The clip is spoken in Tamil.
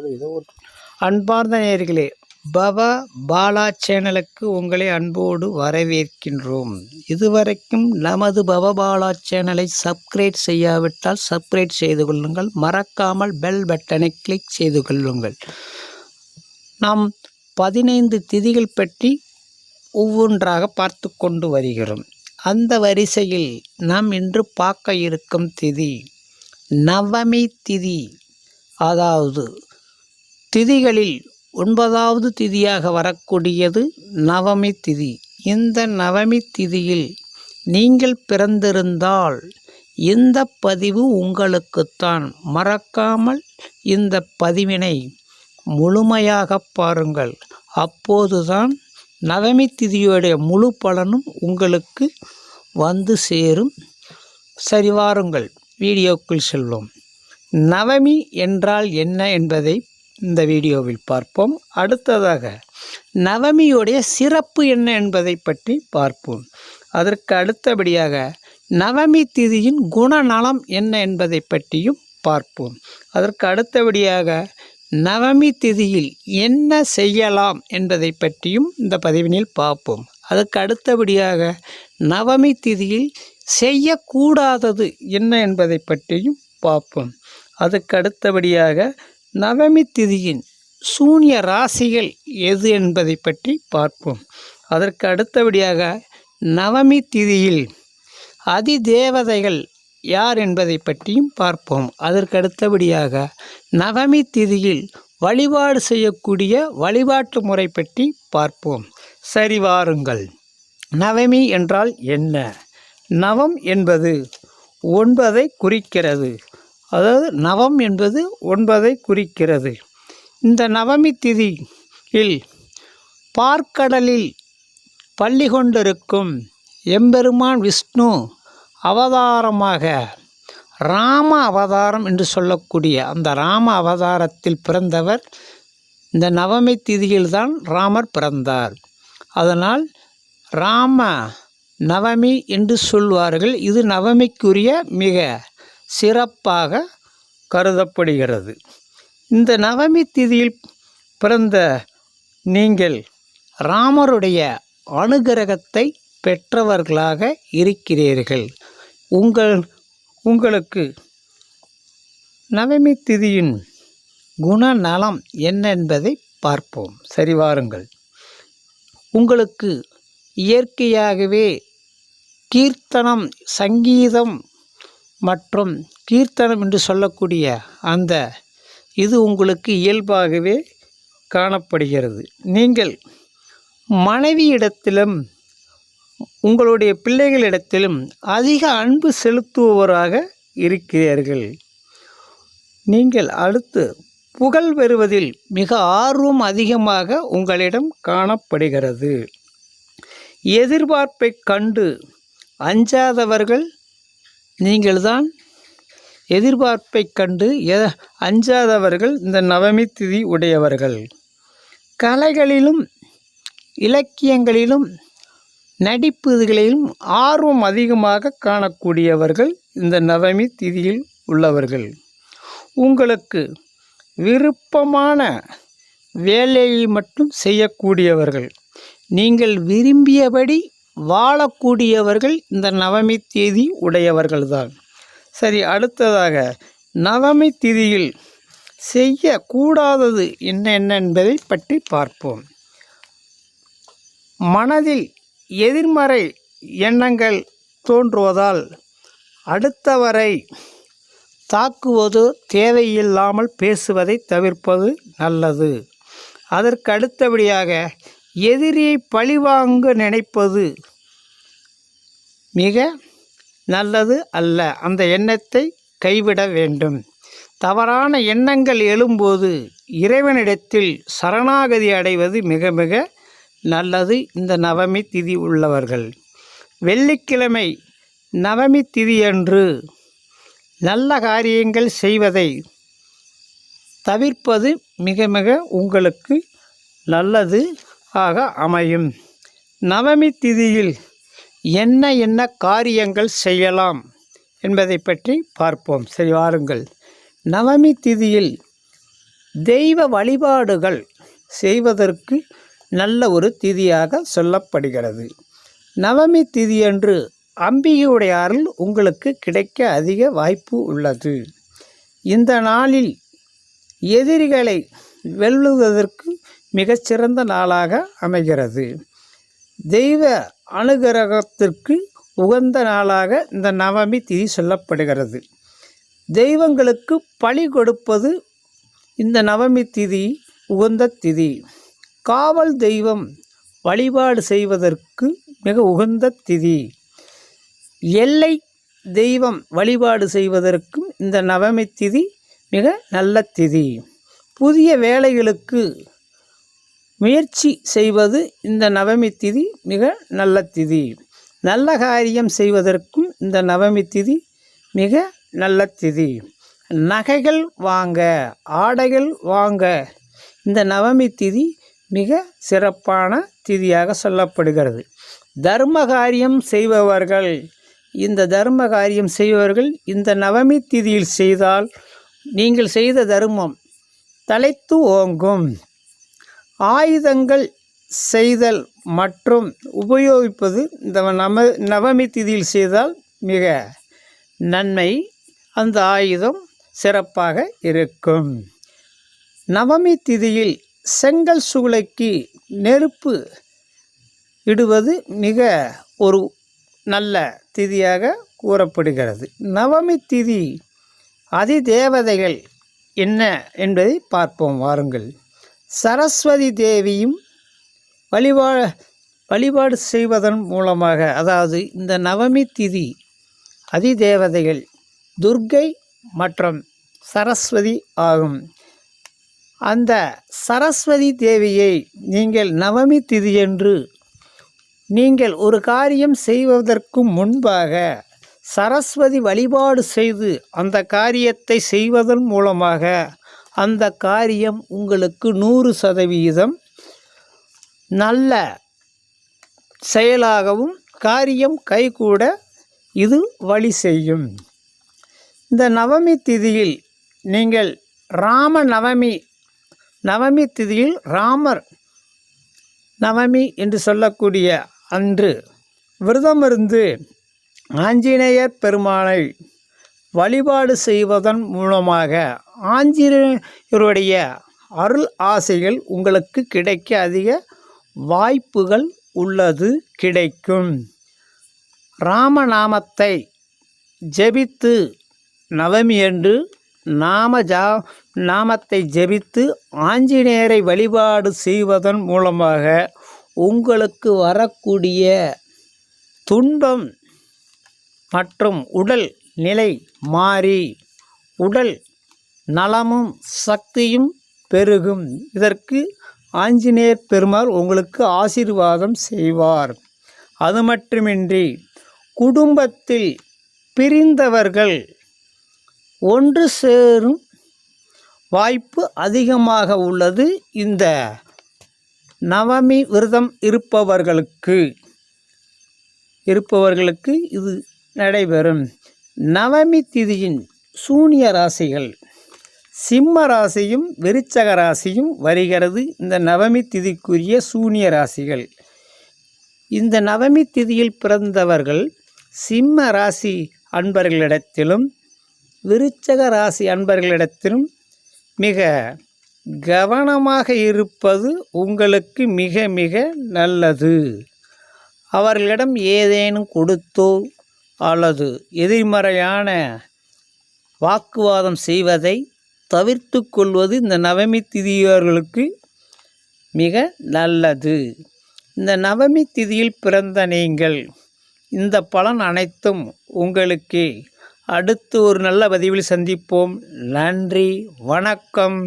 போதும் ஏதோ ஒரு அன்பார்ந்த நேர்களே பவ பாலா சேனலுக்கு உங்களை அன்போடு வரவேற்கின்றோம். இதுவரைக்கும் நமது பவபாலா சேனலை சப்ஸ்கிரைப் செய்யாவிட்டால் சப்ஸ்கிரைப் செய்து கொள்ளுங்கள். மறக்காமல் பெல் பட்டனை கிளிக் செய்து கொள்ளுங்கள். நாம் பதினைந்து திதிகள் பற்றி ஒவ்வொன்றாக பார்த்து கொண்டு வருகிறோம். அந்த வரிசையில் நாம் இன்று பார்க்க இருக்கும் திதி நவமி திதி. அதாவது திதிகளில் ஒன்பதாவது திதியாக வரக்கூடியது நவமி திதி. இந்த நவமி திதியில் நீங்கள் பிறந்திருந்தால் இந்த பதிவு உங்களுக்குத்தான். மறக்காமல் இந்த பதிவினை முழுமையாக பாருங்கள். அப்போதுதான் நவமி திதியுடைய முழு பலனும் உங்களுக்கு வந்து சேரும். சரிவாருங்கள் வீடியோக்குள் செல்வோம். நவமி என்றால் என்ன என்பதை இந்த வீடியோவில் பார்ப்போம். அடுத்ததாக நவமியுடைய சிறப்பு என்ன என்பதை பற்றி பார்ப்போம். அதற்கு அடுத்தபடியாக நவமி திதியின் குணநலம் என்ன என்பதை பற்றியும் பார்ப்போம். அதற்கு அடுத்தபடியாக நவமி திதியில் என்ன செய்யலாம் என்பதை பற்றியும் இந்த பதிவினில் பார்ப்போம். அதற்கு அடுத்தபடியாக நவமி திதியில் செய்யக்கூடாதது என்ன என்பதை பற்றியும் பார்ப்போம். அதுக்கு அடுத்தபடியாக நவமி திதியின் சூன்ய ராசிகள் எது என்பதை பற்றி பார்ப்போம். அதற்கு அடுத்தபடியாக நவமி திதியில் அதிதேவதைகள் யார் என்பதை பற்றியும் பார்ப்போம். அதற்கு அடுத்தபடியாக நவமி திதியில் வழிபாடு செய்யக்கூடிய வழிபாட்டு முறை பற்றி பார்ப்போம். சரி வாருங்கள். நவமி என்றால் என்ன? நவம் என்பது ஒன்பதை குறிக்கிறது. அதாவது நவம் என்பது ஒன்பதை குறிக்கிறது. இந்த நவமி திதியில் பார்க்கடலில் பள்ளி கொண்டிருக்கும் எம்பெருமான் விஷ்ணு அவதாரமாக ராம அவதாரம் என்று சொல்லக்கூடிய அந்த ராம அவதாரத்தில் பிறந்தவர் இந்த நவமி திதியில்தான் ராமர் பிறந்தார். அதனால் ராம நவமி என்று சொல்வார்கள். இது நவமிக்குரிய மிக சிறப்பாக கருதப்படுகிறது. இந்த நவமி திதியில் பிறந்த நீங்கள் ராமருடைய அனுகிரகத்தை பெற்றவர்களாக இருக்கிறீர்கள். உங்கள் உங்களுக்கு நவமி திதியின் குணநலம் என்ன என்பதை பார்ப்போம். சரி வாருங்கள். உங்களுக்கு இயற்கையாகவே கீர்த்தனம் சங்கீதம் மற்றும் கீர்த்தனம் என்று சொல்லக்கூடிய அந்த இது உங்களுக்கு இயல்பாகவே காணப்படுகிறது. நீங்கள் மனைவியிடத்திலும் உங்களுடைய பிள்ளைகளிடத்திலும் அதிக அன்பு செலுத்துபவராக இருக்கிறீர்கள். நீங்கள் அடுத்து புகழ் பெறுவதில் மிக ஆர்வம் அதிகமாக உங்களிடம் காணப்படுகிறது. எதிர்பார்ப்பை கண்டு அஞ்சாதவர்கள் நீங்கள்தான் எதிர்பார்ப்பை கண்டு எ அஞ்சாதவர்கள் இந்த நவமி திதி உடையவர்கள். கலைகளிலும் இலக்கியங்களிலும் நடிப்புகளிலும் ஆர்வம் அதிகமாக காணக்கூடியவர்கள் இந்த நவமி திதியில் உள்ளவர்கள். உங்களுக்கு விருப்பமான வேலையை மட்டும் செய்யக்கூடியவர்கள். நீங்கள் விரும்பியபடி வாழக்கூடியவர்கள் இந்த நவமி தேதி உடையவர்கள்தான். சரி அடுத்ததாக நவமி திதியில் செய்யக்கூடாதது என்ன என்ன என்பதை பற்றி பார்ப்போம். மனதில் எதிர்மறை எண்ணங்கள் தோன்றுவதால் அடுத்தவரை தாக்குவது தேவையில்லாமல் பேசுவதை தவிர்ப்பது நல்லது. அதற்கு அடுத்தபடியாக எதிரியை பழிவாங்க நினைப்பது மிக நல்லது அல்ல. அந்த எண்ணத்தை கைவிட வேண்டும். தவறான எண்ணங்கள் எழும்போது இறைவனிடத்தில் சரணாகதி அடைவது மிக மிக நல்லது. இந்த நவமி திதி உள்ளவர்கள். வெள்ளிக்கிழமை நவமி திதியன்று நல்ல காரியங்கள் செய்வதை தவிர்ப்பது மிக மிக உங்களுக்கு நல்லது ஆக அமையும். நவமி திதியில் என்ன என்ன காரியங்கள் செய்யலாம் என்பதை பற்றி பார்ப்போம். சரி வாருங்கள். நவமி திதியில் தெய்வ வழிபாடுகள் செய்வதற்கு நல்ல ஒரு திதியாக சொல்லப்படுகிறது. நவமி திதியன்று அம்பிகையுடைய அருள் உங்களுக்கு கிடைக்க அதிக வாய்ப்பு உள்ளது. இந்த நாளில் எதிரிகளை வெல்லுவதற்கு மிகச்சிறந்த நாளாக அமைகிறது. தெய்வ அனுகிரகத்திற்கு உகந்த நாளாக இந்த நவமி திதி சொல்லப்படுகிறது. தெய்வங்களுக்கு பழி கொடுப்பது இந்த நவமி திதி உகந்த திதி. காவல் தெய்வம் வழிபாடு செய்வதற்கு மிக உகந்த திதி. எல்லை தெய்வம் வழிபாடு செய்வதற்கும் இந்த நவமி திதி மிக நல்ல திதி. புதிய வேலைகளுக்கு முயற்சி செய்வது இந்த நவமி திதி மிக நல்ல திதி. நல்ல காரியம் செய்வதற்கும் இந்த நவமி திதி மிக நல்ல திதி. நகைகள் வாங்க ஆடைகள் வாங்க. இந்த நவமி திதி மிக சிறப்பான திதியாக சொல்லப்படுகிறது. தர்ம காரியம் செய்பவர்கள் இந்த தர்ம காரியம் செய்பவர்கள் இந்த நவமி திதியில் செய்தால் நீங்கள் செய்த தர்மம் தலைத்து ஓங்கும். ஆயுதங்கள் செய்தல் மற்றும் உபயோகிப்பது இந்த நம நவமி திதியில் செய்தால் மிக நன்மை. அந்த ஆயுதம் சிறப்பாக இருக்கும். நவமி திதியில் செங்கல் சூளைக்கு நெருப்பு இடுவது மிக ஒரு நல்ல திதியாக கூறப்படுகிறது. நவமி திதி அதிதேவதைகள் என்ன என்பதை பார்ப்போம். வாருங்கள். சரஸ்வதி தேவியும் வழிபா வழிபாடு செய்வதன் மூலமாக அதாவது இந்த நவமி திதி அதிதேவதைகள் துர்க்கை மற்றும் சரஸ்வதி ஆகும். அந்த சரஸ்வதி தேவியை நீங்கள் நவமி திதியன்று நீங்கள் ஒரு காரியம் செய்வதற்கு முன்பாக சரஸ்வதி வழிபாடு செய்து அந்த காரியத்தை செய்வதன் மூலமாக அந்த காரியம் உங்களுக்கு நூறு சதவிகிதம் நல்ல செயலாகவும் காரியம் கைகூட இது வழி செய்யும். இந்த நவமி திதியில் நீங்கள் ராம நவமி நவமி திதியில் ராமர் நவமி என்று சொல்லக்கூடிய அன்று விரதமிருந்து ஆஞ்சநேயர் பெருமானை வழிபாடு செய்வதன் மூலமாக ஆஞ்சநேயருடைய அருள் ஆசைகள் உங்களுக்கு கிடைக்க அதிக வாய்ப்புகள் உள்ளது கிடைக்கும். ராமநாமத்தை ஜெபித்து நவமி என்று நாம ஜா நாமத்தை ஜெபித்து ஆஞ்சநேயரை வழிபாடு செய்வதன் மூலமாக உங்களுக்கு வரக்கூடிய துன்பம் மற்றும் உடல் நிலை மாறி உடல் நலமும் சக்தியும் பெருகும். இதற்கு ஆஞ்சநேயர் பெருமாள் உங்களுக்கு ஆசீர்வாதம் செய்வார். அது மட்டுமின்றி குடும்பத்தில் பிரிந்தவர்கள் ஒன்று சேரும் வாய்ப்பு அதிகமாக உள்ளது. இந்த நவமி விரதம் இருப்பவர்களுக்கு இருப்பவர்களுக்கு இது நடைபெறும். நவமி திதியின் சூனிய ராசிகள் சிம்ம ராசியும் விருச்சக ராசியும் வருகிறது இந்த நவமி திதிக்குரிய சூனிய ராசிகள். இந்த நவமி திதியில் பிறந்தவர்கள் சிம்ம ராசி அன்பர்களிடத்திலும் விருச்சக ராசி அன்பர்களிடத்திலும் மிக கவனமாக இருப்பது உங்களுக்கு மிக மிக நல்லது. அவர்களிடம் ஏதேனும் கொடுத்தோ அல்லது எதிர்மறையான வாக்குவாதம் செய்வதை தவிர்த்து கொள்வது இந்த நவமி திதியவர்களுக்கு மிக நல்லது. இந்த நவமி திதியில் பிறந்த நீங்கள் இந்த பலன் அனைத்தும் உங்களுக்கு. அடுத்து ஒரு நல்ல பதிவில் சந்திப்போம். நன்றி. வணக்கம்.